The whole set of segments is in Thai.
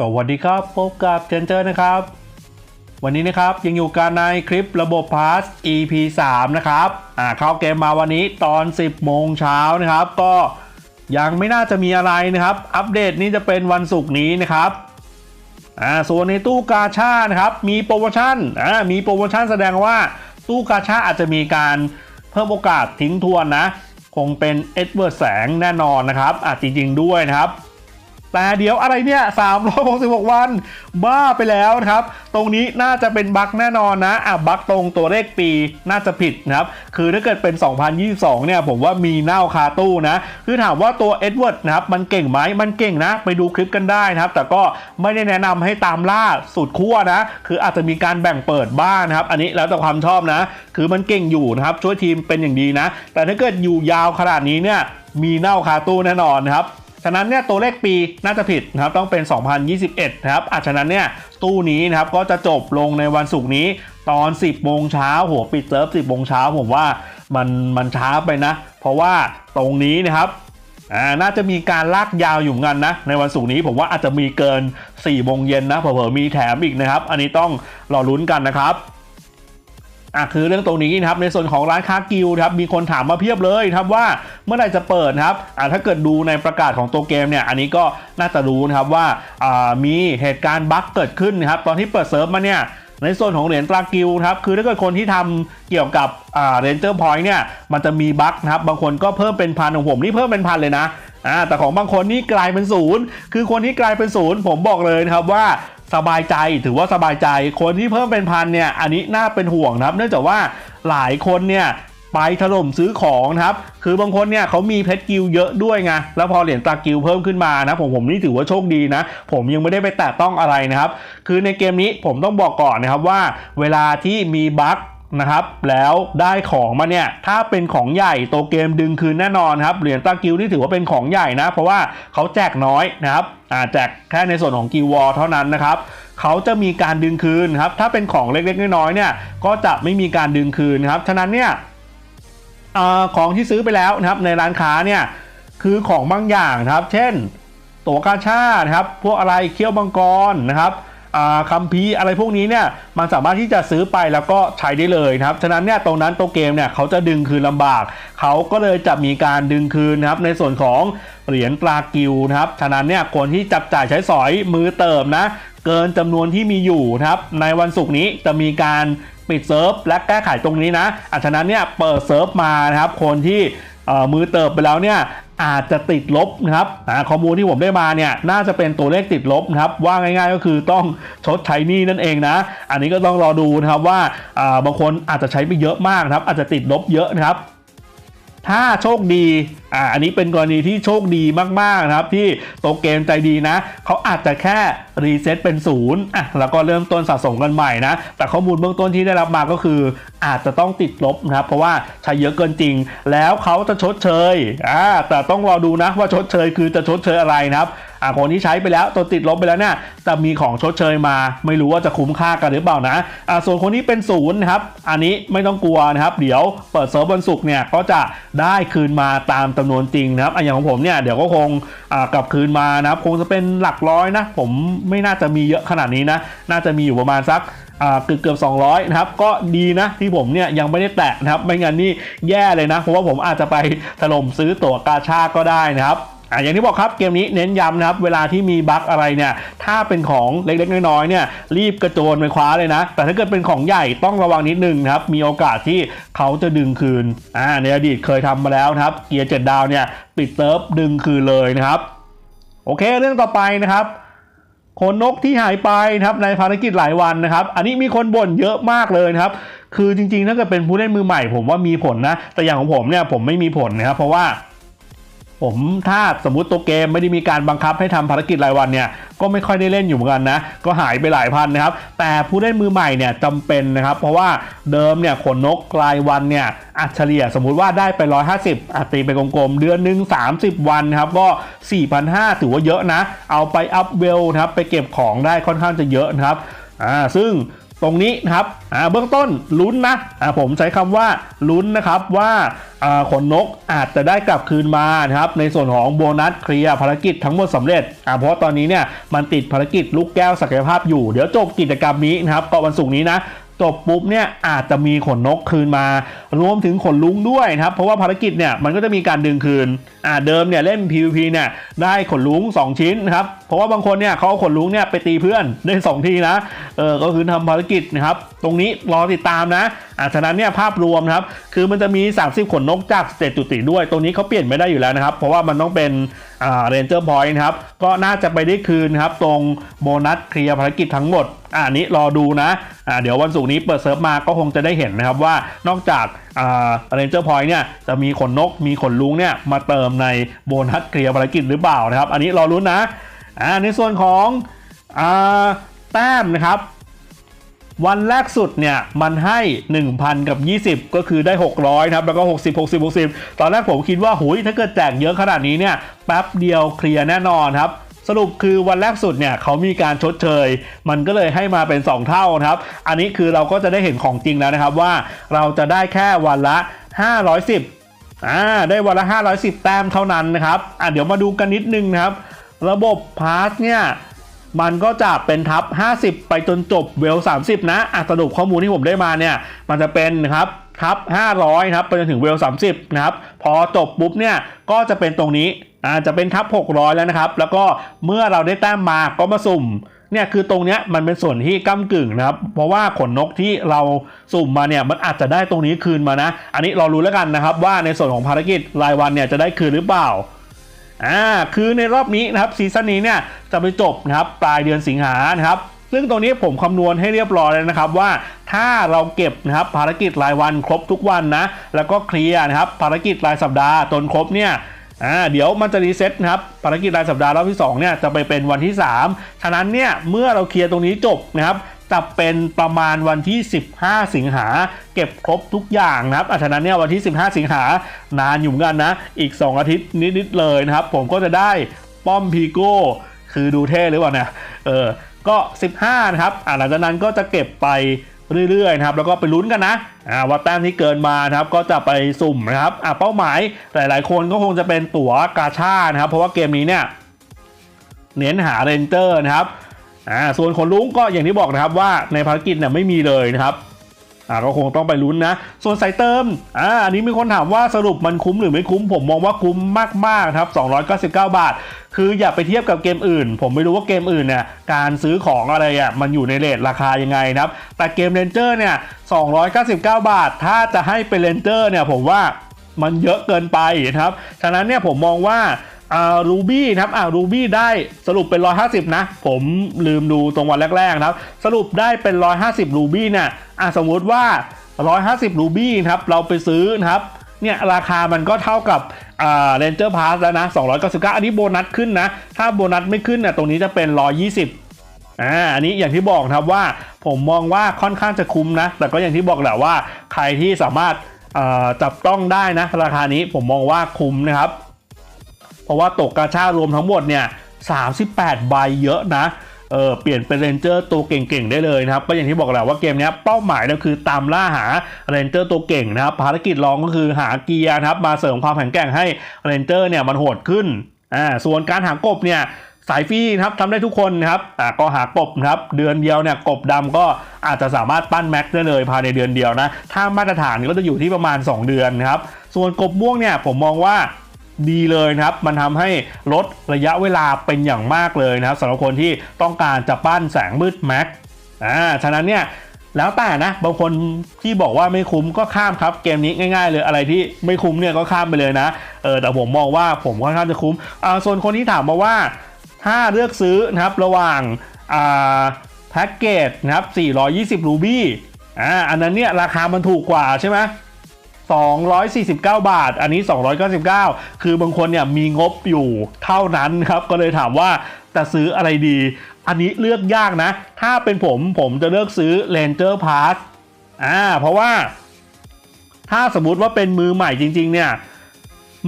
สวัสดีครับ พบกับเจนเจอร์นะครับ วันนี้นะครับยังอยู่กันในคลิประบบพาส EP 3 นะครับอ่าเข้าเกมมาวันนี้ตอน 10 โมงเช้านะครับ ก็ยังไม่น่าจะมีอะไรนะครับ อัปเดตนี้จะเป็นวันศุกร์นี้นะครับอ่าส่วนในตู้กาชานะครับ มีโปรโมชั่นอ่ามีโปรโมชั่นแสดงว่าตู้กาชาอาจจะมีการเพิ่มโอกาสทิ้งทวนนะ คงเป็นเอ็ดเวิร์ดแสงแน่นอนนะครับอาจจริงๆด้วยนะครับ แต่เดี๋ยวอะไรเนี่ย366 วัน บ้าไปแล้วนะครับ ตรงนี้น่าจะเป็นบั๊กแน่นอนนะ อะบั๊กตรงตัวเลขปีน่าจะผิดนะครับ คือถ้าเกิดเป็น 2022 เนี่ย ผมว่ามีเน่าคาตู้นะ คือถามว่าตัวเอ็ดเวิร์ดนะครับ มันเก่งไหม มันเก่งนะ ไปดูคลิปกันได้นะครับ แต่ก็ไม่ได้แนะนำให้ตามล่าสุดขั้วนะ คืออาจจะมีการแบ่งเปิดบ้างนะครับ อันนี้แล้วแต่ความชอบนะ คือมันเก่งอยู่นะครับ ช่วยทีมเป็นอย่างดีนะ แต่ถ้าเกิดอยู่ยาวขนาดนี้เนี่ย มีเน่าคาตู้แน่นอนนะครับ ฉะนั้นเนี่ยตัวเลขปีน่าจะผิดนะครับต้องเป็น 2021นะครับอาฉะนั้นเนี่ยตู้นี้นะครับก็จะจบลงในวันศุกร์นี้ตอน 10โมงเช้าหัวปิดเซิร์ฟ 10โมงเช้าผมว่ามันมันช้าไปนะ เพราะว่าตรงนี้นะครับน่าจะมีการลากยาวอยู่กันนะ ในวันศุกร์นี้ผมว่าอาจจะมีเกิน4โมงเย็นนะเผลอๆมีแถมอีกนะครับ อันนี้ต้องรอลุ้นกันนะครับ อะคือเรื่องตรงนี้นะครับในส่วนของร้านค้ากิลครับมีคนถามมาเพียบเลยครับว่าเมื่อไหร่จะเปิดครับอะถ้าเกิดดูในประกาศของตัวเกมเนี่ยอันนี้ก็น่าจะรู้นะครับว่าอ่ามีเหตุการณ์บั๊กเกิดขึ้นนะครับตอนที่เปิดเซิร์ฟมาเนี่ยในส่วนของเหรียญตรากิลครับคือถ้าเกิดคนที่ทำเกี่ยวกับอ่าเรนเจอร์พอยต์เนี่ยมันจะมีบั๊กนะครับบางคนก็เพิ่มเป็นพันของผมนี่เพิ่มเป็นพันเลยนะอ่าแต่ของบางคนนี่กลายเป็นศูนย์คือคนที่กลายเป็นศูนย์ผมบอกเลยนะครับว่า สบายใจถือว่าสบายใจคนที่เพิ่มเป็นพันเนี่ยอันนี้น่าเป็นห่วงนะครับ เนื่องจากว่าหลายคนเนี่ยไปถล่มซื้อของนะครับ คือบางคนเนี่ยเขามีเพชรกิลเยอะด้วยไง แล้วพอเหรียญตากิลเพิ่มขึ้นมานะผมผมนี่ถือว่าโชคดีนะ ผมยังไม่ได้ไปแตะต้องอะไรนะครับ คือในเกมนี้ผมต้องบอกก่อนนะครับว่า เวลาที่มีบั๊ก นะครับ แล้วได้ของมาเนี่ย ถ้าเป็นของใหญ่โตเกมดึงคืนแน่นอนครับ เหรียญตากิลนี่ถือว่าเป็นของใหญ่นะ เพราะว่าเขาแจกน้อยนะครับอ่าแจกแค่ในส่วนของกิวอลเท่านั้นนะครับเขาจะมีการดึงคืนครับ ถ้าเป็นของเล็กๆน้อยๆเนี่ย ก็จะไม่มีการดึงคืนครับ ฉะนั้นเนี่ยอของที่ซื้อไปแล้วนะครับในร้านค้าเนี่ย คือของบางอย่างนะครับ เช่น ตัวกาชาดครับ พวกอะไรเคี้ยวมังกรนะครับ คัมภีร์อะไรพวกนี้เนี่ยมันสามารถที่จะซื้อไปแล้วก็ใช้ได้เลยนะครับฉะนั้นเนี่ยตรงนั้นตัวเกมเนี่ยเขาจะดึงคืนลำบาก เขาก็เลยจะมีการดึงคืนนะครับในส่วนของเหรียญปลากิวนะครับฉะนั้นเนี่ยคนที่จับจ่ายใช้สอยมือเติมนะเกินจำนวนที่มีอยู่นะครับในวันศุกร์นี้จะมีการปิดเซิร์ฟและแก้ไขตรงนี้นะอะฉะนั้นเนี่ยเปิดเซิร์ฟมานะครับคนที่เอ่อมือเติบไปแล้วเนี่ย อาจจะติดลบนะครับข้อมูลที่ผมได้มาเนี่ยน่าจะเป็นตัวเลขติดลบนะครับว่าง่ายๆก็คือต้องชดใช้หนี้นั่นเองนะ อันนี้ก็ต้องรอดูนะครับว่าบางคนอาจจะใช้ไปเยอะมากนะครับ อาจจะติดลบเยอะนะครับถ้าโชคดี อ่า อันนี้เป็นกรณีที่โชคดีมากๆนะครับ ที่โตเกมใจดีนะ เขาอาจจะแค่ รีเซ็ตเป็นศูนย์อะแล้วก็เริ่มต้นสะสมกันใหม่นะ แต่ข้อมูลเบื้องต้นที่ได้รับมาก็คือ อาจจะต้องติดลบนะครับ เพราะว่าใช้เยอะเกินจริง แล้วเขาจะชดเชยอ่าแต่ต้องรอดูนะว่าชดเชยคือจะชดเชยอะไรนะครับอ่าคนที่ใช้ไปแล้วตัวติดลบไปแล้วเนี่ยจะมีของชดเชยมา ไม่รู้ว่าจะคุ้มค่ากันหรือเปล่านะอ่าส่วนคนที่เป็นศูนย์นะครับ อันนี้ไม่ต้องกลัวนะครับ เดี๋ยวเปิดเซิร์ฟวันศุกร์เนี่ยก็จะได้คืนมาตามจำนวนจริงนะครับอะอย่างของผมเนี่ยเดี๋ยวก็คงอ่ากลับคืนมานะครับ คงจะเป็นหลักร้อยนะ ผมไม่น่าจะมีเยอะขนาดนี้นะ น่าจะมีอยู่ประมาณสักเกือบเกือบ200 นะครับ ก็ดีนะที่ผมเนี่ยยังไม่ได้แตะนะครับ ไม่งั้นนี่แย่เลยนะ เพราะว่าผมอาจจะไปถล่มซื้อตั๋วกาชาก็ได้นะครับอ่าอย่างที่บอกครับเกมนี้เน้นย้ำนะครับ เวลาที่มีบั๊กอะไรเนี่ย ถ้าเป็นของเล็กๆน้อยๆเนี่ย รีบกระโจนไปคว้าเลยนะ แต่ถ้าเกิดเป็นของใหญ่ต้องระวังนิดนึงนะครับ มีโอกาสที่เขาจะดึงคืนอ่าในอดีตเคยทำมาแล้วนะครับ เกียร์เจ็ดดาวเนี่ย ปิดเติร์ฟดึงคืนเลยนะครับ โอเคเรื่องต่อไปนะครับ ขนนกที่หายไปนะครับในภารกิจหลายวันนะครับ อันนี้มีคนบ่นเยอะมากเลยนะครับ คือจริงๆถ้าเกิดเป็นผู้เล่นมือใหม่ ผมว่ามีผลนะ แต่อย่างของผมเนี่ยผมไม่มีผลนะครับเพราะว่าผมถ้าสมมุติตัวเกมไม่ได้มีการบังคับให้ทำภารกิจรายวันเนี่ย ก็ไม่ค่อยได้เล่นอยู่เหมือนกันนะ ก็หายไปหลายพันนะครับ แต่ผู้เล่นมือใหม่เนี่ยจำเป็นนะครับ เพราะว่าเดิมเนี่ยขนนกรายวันเนี่ยอัเฉลี่ยสมมุติว่าได้ไป 150อะตีไปกลมๆ เดือนหนึ่ง30 วันครับ ก็ 4,500 ถือว่าเยอะนะ เอาไปอัพเวลนะครับ ไปเก็บของได้ค่อนข้างจะเยอะนะครับ อ่า ซึ่ง ตรงนี้นะครับเบื้องต้นลุ้นนะผมใช้คำว่าลุ้นนะครับว่าขนนกอาจจะได้กลับคืนมานะครับในส่วนของโบนัสเคลียร์ภารกิจทั้งหมดสำเร็จ เพราะตอนนี้เนี่ยมันติดภารกิจลูกแก้วศักยภาพอยู่ เดี๋ยวจบกิจกรรมนี้นะครับก็วันศุกร์นี้นะ จบปุ๊บเนี่ยอาจจะมีขนนกคืนมา รวมถึงขนลุงด้วยนะครับ เพราะว่าภารกิจเนี่ยมันก็จะมีการดึงคืนอ่าเดิมเนี่ยเล่น PVP เนี่ยได้ขนลุง 2 ชิ้นนะครับเพราะว่าบางคนเนี่ยเขาเอาขนลุงเนี่ยไปตีเพื่อนได้ 2 ทีนะเออก็คือทำภารกิจนะครับตรงนี้รอติดตามนะอ่าฉะนั้นเนี่ยภาพรวมครับ คือมันจะมี 30 ขนนกจากสเตจจุติด้วย ตรงนี้เขาเปลี่ยนไม่ได้อยู่แล้วนะครับ เพราะว่ามันต้องเป็นอ่าเรนเจอร์พอยต์นะครับ ก็น่าจะไปได้คืนครับ ตรงโบนัสเคลียร์ภารกิจทั้งหมดอ่าอันนี้รอดูนะอ่าเดี๋ยววันศุกร์นี้เปิดเซิร์ฟมาก็คงจะได้เห็นนะครับว่านอกจากอ่าเรนเจอร์พอยต์เนี่ยจะมีขนนกมีขนลุงเนี่ยมาเติมในโบนัสเคลียร์ภารกิจหรือเปล่านะครับ อันนี้รอรุ้นนะอ่าในส่วนของอ่าแต้มนะครับ วันแรกสุดเนี่ยมันให้ 1,000 กับ 20 ก็คือได้ 600นะครับแล้วก็ 60 60 60 ตอนแรกผมคิดว่าหุยถ้าเกิดแจกเยอะขนาดนี้เนี่ยแป๊บเดียวเคลียร์แน่นอนครับสรุปคือวันแรกสุดเนี่ยเขามีการชดเชย มันก็เลยให้มาเป็น 2 เท่านะครับ อันนี้คือเราก็จะได้เห็นของจริงแล้วนะครับว่าเราจะได้แค่วันละ 510อ่าได้วันละ 510 แต้มเท่านั้นนะครับอะเดี๋ยวมาดูกันนิดนึงนะครับ ระบบพาสเนี่ย มันก็จะเป็นทับ 50 ไปจนจบเวล 30 นะอะสรุปข้อมูลที่ผมได้มาเนี่ย มันจะเป็นนะครับทับ 500ครับไปจนถึงเวล 30 นะครับ พอจบปุ๊บเนี่ย ก็จะเป็นตรงนี้อ่าจะเป็นทับ 600 แล้วนะครับ แล้วก็เมื่อเราได้แต้มมาก็มาสุ่มเนี่ยคือตรงเนี้ยมันเป็นส่วนที่ก้ากึ่งนะครับ เพราะว่าขนนกที่เราสุ่มมาเนี่ยมันอาจจะได้ตรงนี้คืนมานะ อันนี้เรารู้แล้วกันนะครับ ว่าในส่วนของภารกิจรายวันเนี่ยจะได้คืนหรือเปล่า อ่าคือในรอบนี้นะครับซีซั่นนี้เนี่ยจะไปจบนะครับปลายเดือนสิงหานะครับซึ่งตรงนี้ผมคำนวณให้เรียบร้อยแล้วนะครับว่าถ้าเราเก็บนะครับภารกิจรายวันครบทุกวันนะแล้วก็เคลียร์นะครับภารกิจรายสัปดาห์จนครบเนี่ยอ่าเดี๋ยวมันจะรีเซ็ตนะครับภารกิจรายสัปดาห์รอบที่2เนี่ยจะไปเป็นวันที่ 3 ฉะนั้นเนี่ยเมื่อเราเคลียร์ตรงนี้จบนะครับ จะเป็นประมาณวันที่ 15 สิงหาเก็บครบทุกอย่างนะครับอะนั้นเนี่ยวันที่ 15 สิงหานานอยู่เหมือนกันนะ อีก 2 อาทิตย์นิดๆเลยนะครับ ผมก็จะได้ป้อมพีโก้คือดูเท่หรือเปล่าเนี่ยเออก็ 15 นะครับอะหลังจากนั้นก็จะเก็บไปเรื่อยๆนะครับแล้วก็ไปลุ้นกันนะอ่าว่าแต้มที่เกินมานะครับก็จะไปสุ่มนะครับอะเป้าหมายหลายๆ คนก็คงจะเป็นตั๋วกาชานะครับ เพราะว่าเกมนี้เนี่ยเน้นหาเรนเจอร์นะครับ อ่าส่วนคนลุ้งก็อย่างที่บอกนะครับว่าในภารกิจเนี่ยไม่มีเลยนะครับอ่าก็คงต้องไปลุ้นนะ ส่วนสายเติมอ่าอันนี้มีคนถามว่าสรุปมันคุ้มหรือไม่คุ้ม ผมมองว่าคุ้มมากๆครับ 299 บาท คืออย่าไปเทียบกับเกมอื่น ผมไม่รู้ว่าเกมอื่นเนี่ยการซื้อของอะไรอะมันอยู่ในเรทราคายังไงนะครับ แต่เกมเรนเจอร์เนี่ย 299 บาท ถ้าจะให้เป็นเรนเจอร์เนี่ยผมว่ามันเยอะเกินไปนะครับ ฉะนั้นเนี่ยผมมองว่า อ่ารูบี้ครับอ่ารูบี้ได้สรุปเป็น 150 นะ ผมลืมดูตรงวันแรกๆนะครับสรุปได้เป็น 150รูบี้เนี่ยอ่าสมมติว่า 150รูบี้ครับเราไปซื้อนะครับเนี่ยราคามันก็เท่ากับอ่าเรนเจอร์พาสแล้วนะ 299 อันนี้โบนัสขึ้นนะ ถ้าโบนัสไม่ขึ้นเนี่ยตรงนี้จะเป็น 120อ่าอันนี้อย่างที่บอกครับว่าผมมองว่าค่อนข้างจะคุ้มนะ แต่ก็อย่างที่บอกแหละว่าใครที่สามารถจับต้องได้นะ ราคานี้ผมมองว่าคุ้มนะครับ เพราะว่าตกกาชารวมทั้งหมดเนี่ย38 ใบเยอะนะเออเปลี่ยนเป็นเรนเจอร์ตัวเก่งๆได้เลยนะครับ ก็อย่างที่บอกแหละว่าเกมนี้เป้าหมายเนี่ยคือตามล่าหาเรนเจอร์ตัวเก่งนะครับ ภารกิจรองก็คือหาเกียร์นะครับ มาเสริมความแข็งแกร่งให้เรนเจอร์เนี่ยมันโหดขึ้นอ่าส่วนการหากบเนี่ยสายฟรีนะครับทำได้ทุกคนนะครับอ่าก็หากบนะครับเดือนเดียวเนี่ยกบดำก็อาจจะสามารถปั้นแม็กได้เลยภายในเดือนเดียวนะถ้ามาตรฐานก็จะอยู่ที่ประมาณ 2 เดือนนะครับส่วนกบม่วงเนี่ยผมมองว่า ดีเลยนะครับ มันทำให้ลดระยะเวลาเป็นอย่างมากเลยนะครับสำหรับคนที่ต้องการจะปั้นแสงมืดแม็กอ่าฉะนั้นเนี่ยแล้วแต่นะ บางคนที่บอกว่าไม่คุ้มก็ข้ามครับ เกมนี้ง่ายๆเลยอะไรที่ไม่คุ้มเนี่ยก็ข้ามไปเลยนะเออแต่ผมมองว่าผมค่อนข้างจะคุ้มอ่าส่วนคนที่ถามมาว่า ถ้าเลือกซื้อนะครับระหว่างอ่าแพ็กเกจนะครับ420รูบี้อ่าอันนั้นเนี่ยราคามันถูกกว่าใช่ไหม 249 บาท อันนี้ 299 คือบางคนเนี่ยมีงบอยู่เท่านั้นครับ ก็เลยถามว่าจะซื้ออะไรดี อันนี้เลือกยากนะ ถ้าเป็นผมผมจะเลือกซื้อ Ranger Pass อ่า เพราะว่า ถ้าสมมุติว่าเป็นมือใหม่จริง ๆ เนี่ย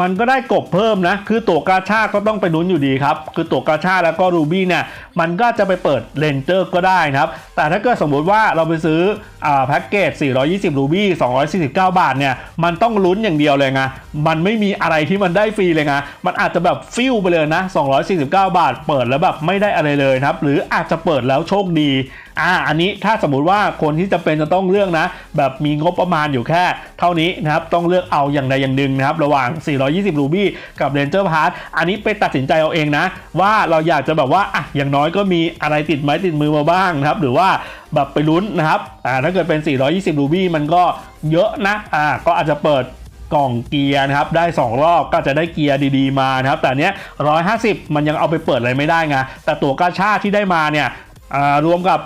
มันก็ได้กบเพิ่มนะ คือตัวกาชาก็ต้องไปลุ้นอยู่ดีครับ คือตัวกาชาแล้วก็รูบี้เนี่ย มันก็จะไปเปิดเลนเจอร์ก็ได้นะครับ แต่ถ้าเกิดสมมุติว่าเราไปซื้ออแพ็กเกจ 420 รูบี้ 249 บาทเนี่ย มันต้องลุ้นอย่างเดียวเลยไง มันไม่มีอะไรที่มันได้ฟรีเลยไง มันอาจจะแบบฟิวไปเลยนะ 249 บาท เปิดแล้วแบบไม่ได้อะไรเลยครับ หรืออาจจะเปิดแล้วโชคดี อ่าอันนี้ถ้าสมมุติว่าคนที่จะเป็นจะต้องเลือกนะ แบบมีงบประมาณอยู่แค่ เท่านี้นะครับต้องเลือกเอาอย่างใดอย่างหนึ่งนะครับ ระหว่าง 420 รูบี้กับ Ranger Pass อันนี้ไปตัดสินใจเอาเองนะ ว่าเราอยากจะแบบว่าอะอย่างน้อยก็มีอะไรติดไม้ติดมือมาบ้างนะครับ หรือว่าแบบไปลุ้นนะครับอ่าถ้าเกิดเป็น 420 รูบี้มันก็เยอะนะอ่าก็อาจจะเปิดกล่องเกียร์นะครับได้ 2 รอบก็จะได้เกียร์ดีๆมานะครับ แต่เนี้ย150 มันยังเอาไปเปิดอะไรไม่ได้ไงแต่ตัวกาชาที่ได้มาเนี่ยอ่ารวมกับ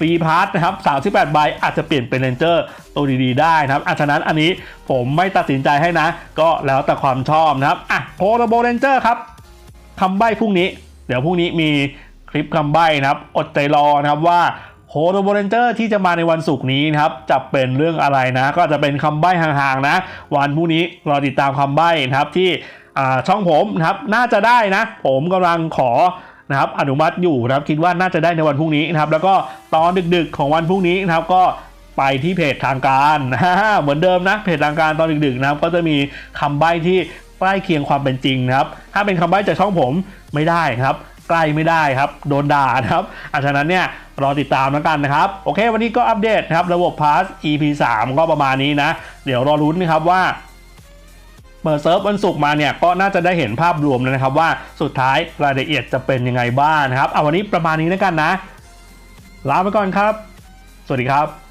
ฟรีพาร์ทนะครับ38ใบอาจจะเปลี่ยนเป็นเรนเจอร์ตัวดีๆได้นะครับอะฉะนั้นอันนี้ผมไม่ตัดสินใจให้นะ ก็แล้วแต่ความชอบนะครับอะโพลโบเรนเจอร์ครับคำใบ้พรุ่งนี้ เดี๋ยวพรุ่งนี้มีคลิปคำใบ้นะครับ อดใจรอนะครับว่าโฮโรโบเรนเจอร์ที่จะมาในวันศุกร์นี้นะครับจะเป็นเรื่องอะไรนะ ก็จะเป็นคำใบ้ห่างๆนะ วันพรุ่งนี้รอติดตามคำใบ้นะครับที่ช่องผมนะครับน่าจะได้นะ ผมกำลังขอ นะครับอนุมัติอยู่นะครับคิดว่าน่าจะได้ในวันพรุ่งนี้นะครับแล้วก็ตอนดึกๆของวันพรุ่งนี้นะครับก็ไปที่เพจทางการเหมือนเดิมนะเพจทางการตอนดึกๆนะครับก็จะมีคำใบ้ที่ใกล้เคียงความเป็นจริงนะครับ ถ้าเป็นคำใบ้จากช่องผมไม่ได้ครับใกล้ไม่ได้ครับ โดนด่านะครับอาฉะนั้นเนี่ยรอติดตามแล้วกันนะครับ โอเค วันนี้ก็อัปเดตนะครับ ระบบ Pass EP 3 ก็ประมาณนี้นะ เดี๋ยวรอรุ้นนะครับว่า เปิดเซิร์ฟวันศุกร์มาเนี่ยก็น่าจะได้เห็นภาพรวมแล้วนะครับว่าสุดท้ายรายละเอียดจะเป็นยังไงบ้างนะครับเอาวันนี้ประมาณนี้แล้วกันนะลาไปก่อนครับ สวัสดีครับ